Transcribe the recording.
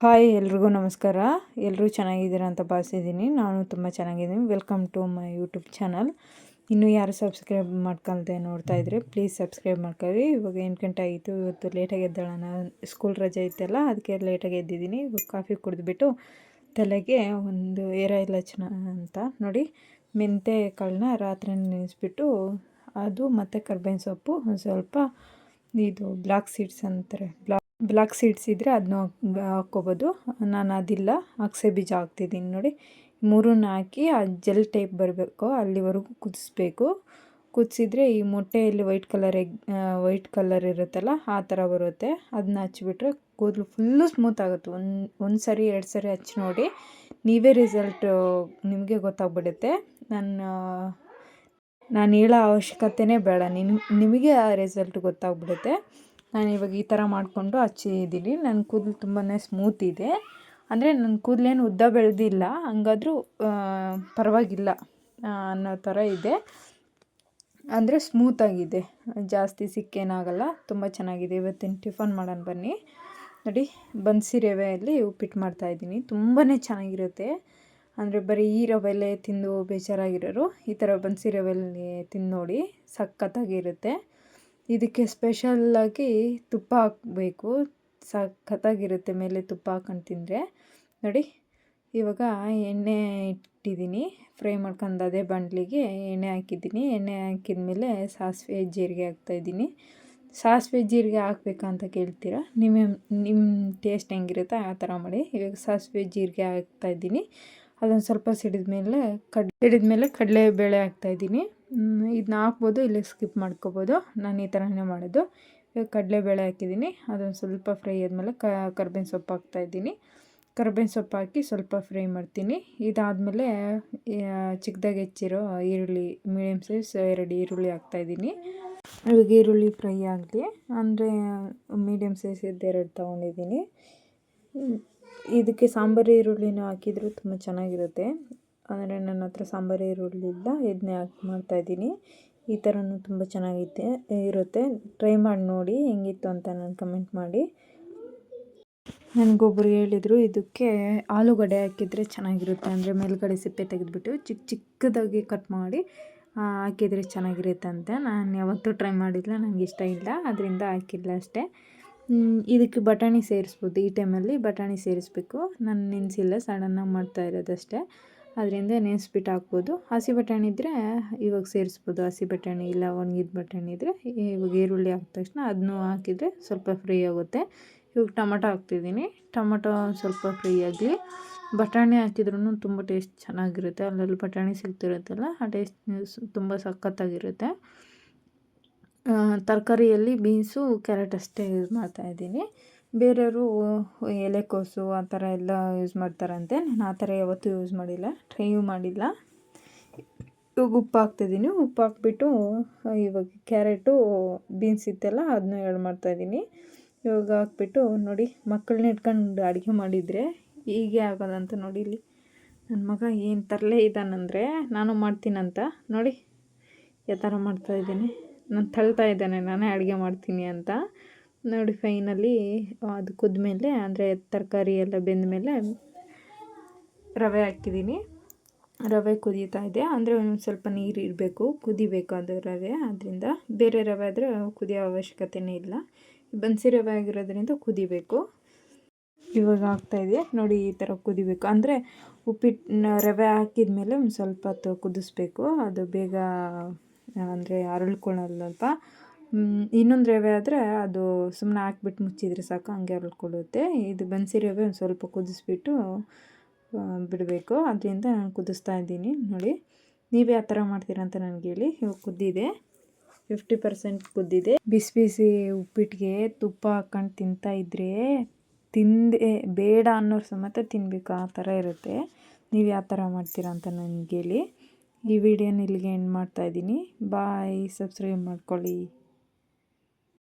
Hi ಎಲ್ರಿಗೂ ನಮಸ್ಕಾರ. ಎಲ್ಲರೂ ಚೆನ್ನಾಗಿದ್ದೀರಾ ಅಂತ ಭಾವಿಸಿದ್ದೀನಿ. ನಾನು ತುಂಬ ಚೆನ್ನಾಗಿದ್ದೀನಿ. Welcome to my YouTube channel ಇನ್ನೂ ಯಾರು ಸಬ್ಸ್ಕ್ರೈಬ್ ಮಾಡ್ಕೊಳ್ದೆ ನೋಡ್ತಾ ಇದ್ರೆ ಪ್ಲೀಸ್ ಸಬ್ಸ್ಕ್ರೈಬ್ ಮಾಡ್ಕೊಳ್ಳಿ. ಇವಾಗ ಎಂಟು ಗಂಟೆ ಆಯಿತು. ಇವತ್ತು ಲೇಟಾಗಿ ಎದ್ದೇಳೋಣ. ಸ್ಕೂಲ್ ರಜೆ ಇತ್ತಲ್ಲ ಅದಕ್ಕೆ ಲೇಟಾಗಿ ಎದ್ದಿದ್ದೀನಿ. ಇವಾಗ ಕಾಫಿ ಕುಡಿದ್ಬಿಟ್ಟು ತಲೆಗೆ ಒಂದು ಏರ ಆಯಿಲ್ ಹಚ್ಚೋಣ ಅಂತ ನೋಡಿ. ಮೆಂತೆ ಕಾಳನ್ನ ರಾತ್ರಿ ನೆನೆಸ್ಬಿಟ್ಟು ಅದು ಮತ್ತು ಕರ್ಬೇವಿನ ಸೊಪ್ಪು, ಒಂದು ಸ್ವಲ್ಪ ಇದು ಬ್ಲಾಕ್ ಸೀಡ್ಸ್ ಅಂತಾರೆ. ಬ್ಲಾಕ್ ಬ್ಲಾಕ್ ಸೀಡ್ಸ್ ಇದ್ದರೆ ಅದನ್ನ ಹಾಕ್ಕೋಬೋದು. ನಾನು ಅದಿಲ್ಲ. ಅಗಸೆ ಬೀಜ ಹಾಕ್ತಿದ್ದೀನಿ ನೋಡಿ. ಮೂರನ್ನ ಹಾಕಿ ಆ ಜೆಲ್ ಟೈಪ್ ಬರಬೇಕು. ಅಲ್ಲಿವರೆಗೂ ಕುದಿಸ್ಬೇಕು. ಕುದಿಸಿದ್ರೆ ಈ ಮೊಟ್ಟೆಯಲ್ಲಿ white colour egg white colour ಇರುತ್ತಲ್ಲ, ಆ ಥರ ಬರುತ್ತೆ. ಅದನ್ನ ಹಚ್ಬಿಟ್ರೆ ಕೂದಲು ಫುಲ್ಲು ಸ್ಮೂತ್ ಆಗುತ್ತೆ. ಒಂದು ಒಂದು ಸರಿ, ಎರಡು ಸರಿ ಹಚ್ಚಿ ನೋಡಿ, ನೀವೇ ರಿಸಲ್ಟ್, ನಿಮಗೆ ಗೊತ್ತಾಗ್ಬಿಡುತ್ತೆ. ನನ್ನ ನಾನು ಹೇಳೋ ಅವಶ್ಯಕತೆನೇ ಬೇಡ. ನಿನ್, ನಿಮಗೆ ಆ ರಿಸಲ್ಟ್ ಗೊತ್ತಾಗ್ಬಿಡುತ್ತೆ. ನಾನು ಇವಾಗ ಈ ಥರ ಮಾಡಿಕೊಂಡು ಹಚ್ಚಿದ್ದೀನಿ ನನ್ನ ಕೂದಲು ತುಂಬಾ ಸ್ಮೂತ್ ಇದೆ. ಅಂದರೆ ನನ್ನ ಕೂದಲೇನು ಉದ್ದ ಬೆಳೆದಿಲ್ಲ. ಹಂಗಾದ್ರೂ ಪರವಾಗಿಲ್ಲ ಅನ್ನೋ ಥರ ಇದೆ. ಅಂದರೆ ಸ್ಮೂತಾಗಿದೆ ಜಾಸ್ತಿ ಸಿಕ್ಕೇನಾಗಲ್ಲ. ತುಂಬ ಚೆನ್ನಾಗಿದೆ. ಇವತ್ತಿನ ಟಿಫನ್ ಮಾಡೋಣ ಬನ್ನಿ. ನೋಡಿ, ಬನ್ಸಿ ರವೆಯಲ್ಲಿ ಉಪ್ಪಿಟ್ಟು ಮಾಡ್ತಾಯಿದ್ದೀನಿ ತುಂಬಾ ಚೆನ್ನಾಗಿರುತ್ತೆ. ಅಂದರೆ ಬರೀ ಈ ರವೆಲ್ಲೇ ತಿಂದು ಬೇಜಾರಾಗಿರೋರು ಈ ಥರ ಬನ್ಸಿ ರವೆಯಲ್ಲಿ ತಿಂದು ನೋಡಿ ಸಖತ್ತಾಗಿರುತ್ತೆ. ಇದಕ್ಕೆ ಸ್ಪೆಷಲ್ಲಾಗಿ ತುಪ್ಪ ಹಾಕಬೇಕು. ಸಖತ್ತಾಗಿರುತ್ತೆ ಮೇಲೆ ತುಪ್ಪ ಹಾಕೊಂಡು ತಿಂದರೆ. ನೋಡಿ, ಇವಾಗ ಎಣ್ಣೆ ಇಟ್ಟಿದ್ದೀನಿ. ಫ್ರೈ ಮಾಡ್ಕೊಂಡು ಅದೇ ಬಂಡ್ಲಿಗೆ ಎಣ್ಣೆ ಹಾಕಿದ್ದೀನಿ. ಎಣ್ಣೆ ಹಾಕಿದ ಮೇಲೆ ಸಾಸಿವೆ, ಜೀರಿಗೆ ಹಾಕ್ತಾಯಿದ್ದೀನಿ ಸಾಸಿವೆ, ಜೀರಿಗೆ ಹಾಕ್ಬೇಕಾ ಅಂತ ಕೇಳ್ತೀರಾ? ನಿಮ್ಮ ನಿಮ್ಮ ಟೇಸ್ಟ್ ಹೆಂಗಿರುತ್ತೆ ಆ ಥರ ಮಾಡಿ. ಇವಾಗ ಸಾಸಿವೆ, ಜೀರಿಗೆ ಹಾಕ್ತಾಯಿದ್ದೀನಿ ಅದೊಂದು ಸ್ವಲ್ಪ ಸಿಡಿದ ಮೇಲೆ ಕಡ್ ಸಿಡಿದ ಮೇಲೆ ಕಡಲೆಬೇಳೆ ಹಾಕ್ತಾಯಿದ್ದೀನಿ ಇದನ್ನ ಹಾಕ್ಬೋದು, ಇಲ್ಲಿ ಸ್ಕಿಪ್ ಮಾಡ್ಕೋಬೋದು. ನಾನು ಈ ಥರನೇ ಮಾಡೋದು. ಈಗ ಕಡಲೆಬೇಳೆ ಹಾಕಿದ್ದೀನಿ. ಅದೊಂದು ಸ್ವಲ್ಪ ಫ್ರೈ ಆದಮೇಲೆ ಕರ್ಬೇವಿನ ಸೊಪ್ಪು ಹಾಕ್ತಾಯಿದ್ದೀನಿ ಕರ್ಬೇವಿನ ಸೊಪ್ಪು ಹಾಕಿ ಸ್ವಲ್ಪ ಫ್ರೈ ಮಾಡ್ತೀನಿ. ಇದಾದಮೇಲೆ ಚಿಕ್ಕದಾಗಿ ಹೆಚ್ಚಿರೋ ಈರುಳ್ಳಿ ಮೀಡಿಯಮ್ ಸೈಜ್ ಎರಡು ಈರುಳ್ಳಿ ಹಾಕ್ತಾಯಿದ್ದೀನಿ ಇವಾಗ ಈರುಳ್ಳಿ ಫ್ರೈ ಆಗಲಿ, ಅಂದರೆ ಮೀಡಿಯಮ್ ಸೈಜ್ ಎರಡು ತೊಗೊಂಡಿದ್ದೀನಿ. ಇದಕ್ಕೆ ಸಾಂಬಾರು ಈರುಳ್ಳಿನೂ ಹಾಕಿದರೂ ತುಂಬ ಚೆನ್ನಾಗಿರುತ್ತೆ. ಆದರೆ ನನ್ನ ಹತ್ರ ಸಾಂಬಾರು ಇರಲಿಲ್ಲ ಇದನ್ನೇ ಹಾಕಿ ಮಾಡ್ತಾಯಿದ್ದೀನಿ ಈ ಥರನೂ ತುಂಬ ಚೆನ್ನಾಗಿದೆ ಇರುತ್ತೆ. ಟ್ರೈ ಮಾಡಿ ನೋಡಿ ಹೆಂಗಿತ್ತು ಅಂತ ನಾನು ಕಮೆಂಟ್ ಮಾಡಿ. ನನಗೊಬ್ಬರು ಹೇಳಿದರು, ಇದಕ್ಕೆ ಆಲೂಗಡ್ಡೆ ಹಾಕಿದರೆ ಚೆನ್ನಾಗಿರುತ್ತೆ. ಅಂದರೆ ಮೇಲುಗಡೆ ಸಿಪ್ಪೆ ತೆಗೆದುಬಿಟ್ಟು ಚಿಕ್ಕ ಚಿಕ್ಕದಾಗಿ ಕಟ್ ಮಾಡಿ ಹಾಕಿದರೆ ಚೆನ್ನಾಗಿರುತ್ತೆ ಅಂತ. ನಾನು ಯಾವತ್ತೂ ಟ್ರೈ ಮಾಡಿಲ್ಲ ನನಗೆ ಇಷ್ಟ ಇಲ್ಲ. ಅದರಿಂದ ಹಾಕಿಲ್ಲ ಅಷ್ಟೇ. ಇದಕ್ಕೆ ಬಟಾಣಿ ಸೇರಿಸ್ಬೋದು. ಈ ಟೈಮಲ್ಲಿ ಬಟಾಣಿ ಸೇರಿಸ್ಬೇಕು. ನಾನು ನೆನೆಸಿಲ್ಲ ಸಡನ್ನಾಗಿ ಮಾಡ್ತಾ ಇರೋದಷ್ಟೇ. ಅದರಿಂದ ನೆನೆಸ್ಬಿಟ್ಟು ಹಾಕ್ಬೋದು. ಹಸಿ ಬಟಾಣಿ ಇದ್ದರೆ ಇವಾಗ ಸೇರಿಸ್ಬೋದು. ಹಸಿ ಬಟಾಣಿ ಇಲ್ಲ, ಒಣಗಿದ ಬಟಾಣಿ ಇದ್ದರೆ ಇವಾಗ ಈರುಳ್ಳಿ ಹಾಕಿದ ತಕ್ಷಣ ಅದನ್ನೂ ಹಾಕಿದರೆ ಸ್ವಲ್ಪ ಫ್ರೈ ಆಗುತ್ತೆ. ಇವಾಗ ಟೊಮಟೊ ಹಾಕ್ತಿದ್ದೀನಿ. ಟೊಮಟೊ ಸ್ವಲ್ಪ ಫ್ರೈ ಆಗಲಿ ಬಟಾಣಿ ಹಾಕಿದ್ರೂ ತುಂಬ ಟೇಸ್ಟ್ ಚೆನ್ನಾಗಿರುತ್ತೆ. ಅಲ್ಲಲ್ಲಿ ಬಟಾಣಿ ಸಿಗ್ತಿರುತ್ತಲ್ಲ, ಆ ಟೇಸ್ಟ್ ತುಂಬ ಸಖತ್ತಾಗಿರುತ್ತೆ. ತರಕಾರಿಯಲ್ಲಿ ಬೀನ್ಸು, ಕ್ಯಾರೆಟ್ ಅಷ್ಟೇ ಯೂಸ್ ಮಾಡ್ತಾಯಿದ್ದೀನಿ ಬೇರೆಯವರು ಎಲೆಕೋಸು ಆ ಥರ ಎಲ್ಲ ಯೂಸ್ ಮಾಡ್ತಾರಂತೆ. ನಾನು ಆ ಥರ ಯಾವತ್ತೂ ಯೂಸ್ ಮಾಡಿಲ್ಲ, ಟ್ರೈಯೂ ಮಾಡಿಲ್ಲ. ಇವಾಗ ಉಪ್ಪು ಹಾಕ್ತಿದ್ದೀನಿ. ಉಪ್ಪು ಹಾಕ್ಬಿಟ್ಟು ಇವಾಗ ಕ್ಯಾರೆಟು, ಬೀನ್ಸ್ ಇತ್ತಲ್ಲ, ಅದನ್ನ ಆ್ಯಡ್ ಮಾಡ್ತಾಯಿದ್ದೀನಿ ಇವಾಗ ಹಾಕ್ಬಿಟ್ಟು, ನೋಡಿ, ಮಕ್ಕಳನ್ನ ಇಟ್ಕೊಂಡು ಅಡುಗೆ ಮಾಡಿದರೆ ಹೀಗೆ ಆಗೋದಂತ ನೋಡಿ ಇಲ್ಲಿ. ನನ್ನ ಮಗ ಏನು ತರಲೇ ಇದ್ದಾನಂದರೆ ನಾನು ಮಾಡ್ತೀನಂತ. ನೋಡಿ, ಯಾವ ಥರ ಮಾಡ್ತಾಯಿದ್ದೀನಿ ನಾನು ತಳ್ತಾ ಇದ್ದಾನೆ, ನಾನೇ ಅಡುಗೆ ಮಾಡ್ತೀನಿ ಅಂತ. ನೋಡಿ ಫೈನಲಿ ಅದು ಕುದ್ಮೇಲೆ, ಅಂದರೆ ತರಕಾರಿ ಎಲ್ಲ ಬೆಂದ ಮೇಲೆ ರವೆ ಹಾಕಿದ್ದೀನಿ. ರವೆ ಕುದೀತಾ ಇದೆ, ಅಂದರೆ ಒಂದು ಸ್ವಲ್ಪ ನೀರು ಇರಬೇಕು, ಕುದಿಬೇಕು ಅದು ರವೆ. ಅದರಿಂದ ಬೇರೆ ರವೆ ಆದರೆ ಕುದಿಯೋ ಅವಶ್ಯಕತೆಯೇ ಇಲ್ಲ. ಬನ್ಸಿ ರವೆ ಆಗಿರೋದ್ರಿಂದ ಕುದಿಬೇಕು. ಇವಾಗ ಆಗ್ತಾಯಿದೆ ನೋಡಿ ಈ ಥರ ಕುದಿಬೇಕು. ಅಂದರೆ ಉಪ್ಪಿಟ್ಟು ರವೆ ಹಾಕಿದ ಮೇಲೆ ಒಂದು ಸ್ವಲ್ಪ ಹೊತ್ತು ಕುದಿಸ್ಬೇಕು, ಅದು ಬೇಗ ಅಂದರೆ ಅರಳ್ಕೊಳ್ಳಲ್ಲಪ್ಪ ಇನ್ನೊಂದು ರವೆ ಆದರೆ ಅದು ಸುಮ್ಮನೆ ಹಾಕ್ಬಿಟ್ಟು ಮುಚ್ಚಿದರೆ ಸಾಕು, ಹಂಗೆ ಅರಳ್ಕೊಳ್ಳುತ್ತೆ. ಇದು ಬನ್ಸಿ ರವೆ ಒಂದು ಸ್ವಲ್ಪ ಕುದಿಸ್ಬಿಟ್ಟು ಬಿಡಬೇಕು. ಅದರಿಂದ ನಾನು ಕುದಿಸ್ತಾ ಇದ್ದೀನಿ, ನೋಡಿ. ನೀವು ಯಾವ ಥರ ಮಾಡ್ತೀರಾ ಅಂತ ನನಗೆ ಹೇಳಿ. ಇವಾಗ ಕುದ್ದಿದೆ. Fifty percent ಕುದ್ದಿದೆ. ಬಿಸಿ ಬಿಸಿ ಉಪ್ಪಿಟ್ಟಿಗೆ ತುಪ್ಪ ಹಾಕ್ಕೊಂಡು ತಿಂತಾ ಇದ್ರೆ ತಿಂದೆ, ಬೇಡ ಅನ್ನೋರು ಸಮೇತ ತಿನ್ನಬೇಕು ಆ ಥರ ಇರುತ್ತೆ. ನೀವು ಯಾವ ಥರ ಮಾಡ್ತೀರಾ ಅಂತ ನನಗೆ ಹೇಳಿ. ಈ ವಿಡಿಯೋನ ಇಲ್ಲಿಗೆ ಎಂಡ್ ಮಾಡ್ತಾಯಿದ್ದೀನಿ ಬಾಯ್ ಸಬ್ಸ್ಕ್ರೈಬ್ ಮಾಡ್ಕೊಳ್ಳಿ.